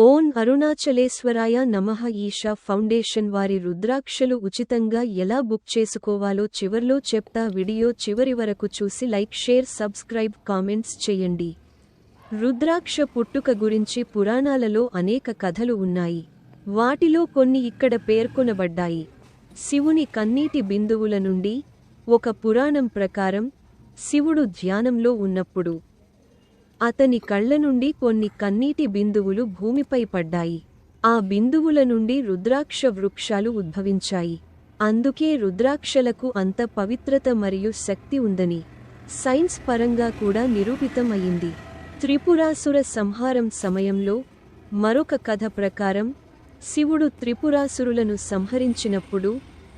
ఓం అరుణాచలేశ్వరాయ నమః. ఈషా ఫౌండేషన్ వారి రుద్రాక్షలు ఉచితంగా ఎలా బుక్ చేసుకోవాలో చివర్లో చెప్తా వీడియో చివరి వరకు చూసి లైక్ షేర్ సబ్స్క్రైబ్ కామెంట్స్ చేయండి. రుద్రాక్ష పుట్టుక గురించి పురాణాలలో అనేక కథలు ఉన్నాయి. వాటిలో కొన్ని ఇక్కడ పేర్కొనబడ్డాయి. శివుని కన్నీటి బిందువుల నుండి ఒక పురాణం ప్రకారం శివుడు ధ్యానంలో ఉన్నప్పుడు అతని కళ్ళ నుండి కొన్ని కన్నీటి బిందువులు భూమిపై పడ్డాయి. ఆ బిందువుల నుండి రుద్రాక్ష వృక్షాలు ఉద్భవించాయి. అందుకే రుద్రాక్షలకు అంత పవిత్రత మరియు శక్తి ఉందని సైన్స్ పరంగా కూడా నిరూపితం అయింది త్రిపురాసుర సంహారం సమయంలో మరొక కథ ప్రకారం శివుడు త్రిపురాసురులను సంహరించినప్పుడు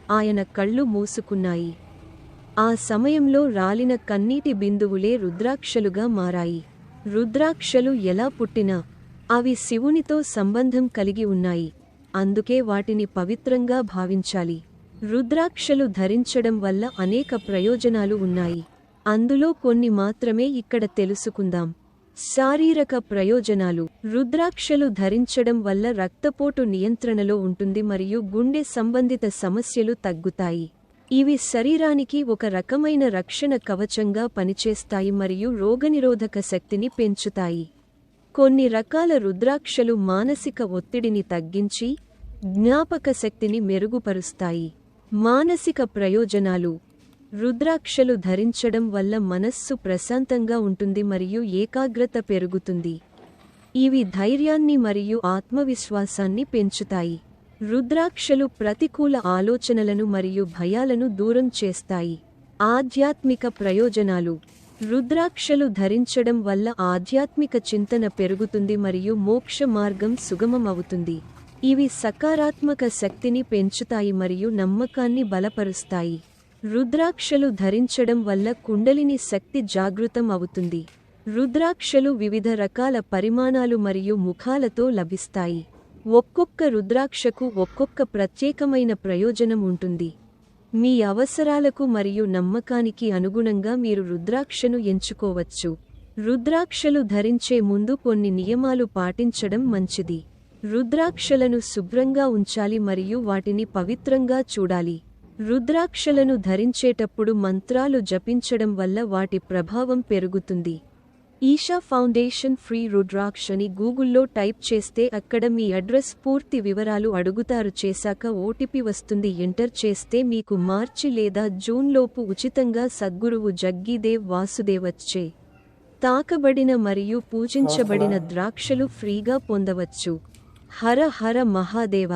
ఆయన కళ్ళు మూసుకున్నాయి. ఆ సమయంలో రాలిన కన్నీటి బిందువులే రుద్రాక్షలుగా మారాయి. రుద్రాక్షలు ఎలా పుట్టినా అవి శివునితో సంబంధం కలిగి ఉన్నాయి. అందుకే వాటిని పవిత్రంగా భావించాలి. రుద్రాక్షలు ధరించడం వల్ల అనేక ప్రయోజనాలు ఉన్నాయి. అందులో కొన్ని మాత్రమే ఇక్కడ తెలుసుకుందాం. శారీరక ప్రయోజనాలు. రుద్రాక్షలు ధరించడం వల్ల రక్తపోటు నియంత్రణలో ఉంటుంది మరియు గుండె సంబంధిత సమస్యలు తగ్గుతాయి. ఇవి శరీరానికి ఒక రకమైన రక్షణ కవచంగా పనిచేస్తాయి మరియు రోగనిరోధక శక్తిని పెంచుతాయి. కొన్ని రకాల రుద్రాక్షలు మానసిక ఒత్తిడిని తగ్గించి జ్ఞాపక శక్తిని మెరుగుపరుస్తాయి. మానసిక ప్రయోజనాలు. రుద్రాక్షలు ధరించడం వల్ల మనస్సు ప్రశాంతంగా ఉంటుంది మరియు ఏకాగ్రత పెరుగుతుంది. ఇవి ధైర్యాన్ని మరియు ఆత్మవిశ్వాసాన్ని పెంచుతాయి. రుద్రాక్షలు ప్రతికూల ఆలోచనలను మరియు భయాలను దూరం చేస్తాయి. ఆధ్యాత్మిక ప్రయోజనాలు. రుద్రాక్షలు ధరించడం వల్ల ఆధ్యాత్మిక చింతన పెరుగుతుంది మరియు మోక్ష మార్గం సుగమమవుతుంది. ఇవి సకారాత్మక శక్తిని పెంచుతాయి మరియు నమ్మకాన్ని బలపరుస్తాయి. రుద్రాక్షలు ధరించడం వల్ల కుండలిని శక్తి జాగృతం అవుతుంది. రుద్రాక్షలు వివిధ రకాల పరిమాణాలు మరియు ముఖాలతో లభిస్తాయి. ఒక్కొక్క రుద్రాక్షకు ఒక్కొక్క ప్రత్యేకమైన ప్రయోజనం ఉంటుంది. మీ అవసరాలకు మరియు నమ్మకానికి అనుగుణంగా మీరు రుద్రాక్షను ఎంచుకోవచ్చు. రుద్రాక్షలు ధరించే ముందు కొన్ని నియమాలు పాటించడం మంచిది. రుద్రాక్షలను శుభ్రంగా ఉంచాలి మరియు వాటిని పవిత్రంగా చూడాలి. రుద్రాక్షలను ధరించేటప్పుడు మంత్రాలు జపించడం వల్ల వాటి ప్రభావం పెరుగుతుంది. ఈషా ఫౌండేషన్ ఫ్రీ రుద్రాక్ష అని గూగుల్లో టైప్ చేస్తే అక్కడ మీ అడ్రస్ పూర్తి వివరాలు అడుగుతారు చేశాక ఓటీపీ వస్తుంది ఎంటర్ చేస్తే మీకు మార్చి లేదా జూన్ లోపు ఉచితంగా సద్గురువు జగ్గీదేవ్ వాసుదేవచ్చే. తాకబడిన మరియు పూజించబడిన ద్రాక్షలు ఫ్రీగా పొందవచ్చు. హర హర మహాదేవ.